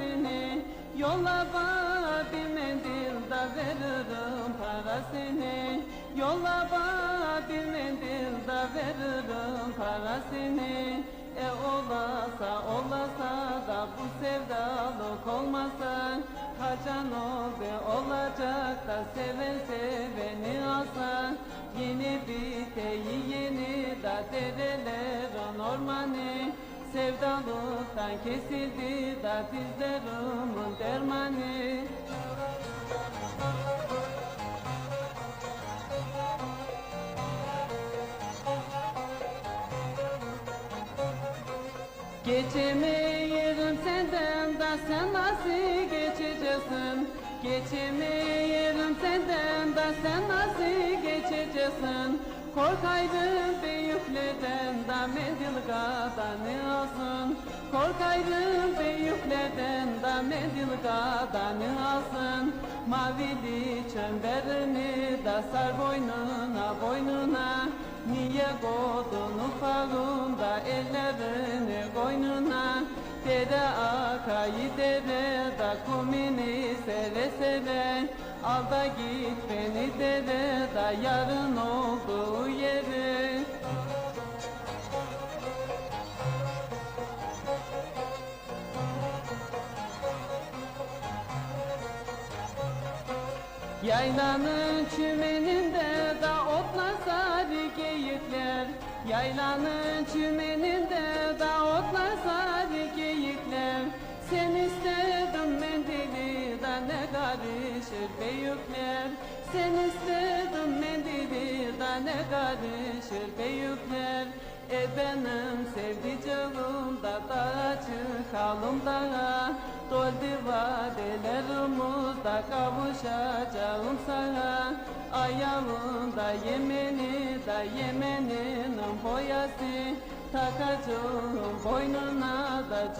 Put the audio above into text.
parasını Yolla bana bir mendil da veririm parasını Yolla bana bir mendil da veririm parasını E olasa olasa da bu sevdalık olmasa Kaçan oldu olacak da seven seveni alsa. Yeni biteyi yeni da derelerin ormanı Sevdalıktan kesildi da dizlerimin dermanı. Geçemiyorum senden da sen nasıl geçeceksin? Geçemiyorum senden da sen nasıl geçeceksin? Korkaydın büyüklerden da mendil kadanı olsun? Korkaydın büyüklerden da mendil kadanı olsun? Mavili çemberini da sar boynuna boynuna. Niye koydun ufağında ellerini koynuna Dere akayı dere da kumini seve seve Al da git beni dere da yarın olduğu yere Yaylanın çümeninde da otlar sarı geyikler. Yaylanın çümeninde da otlar sarı geyikler. Sen istedin mendili da ne karışır büyükler Sen istedin mendili da ne karışır büyükler E benim sevdiceğim da dağa çıkalım dağa Doldu vadelerimizde kavuşacağım sana. Ayağımda yemeni da yemeninin boyası Takacağım boynuna da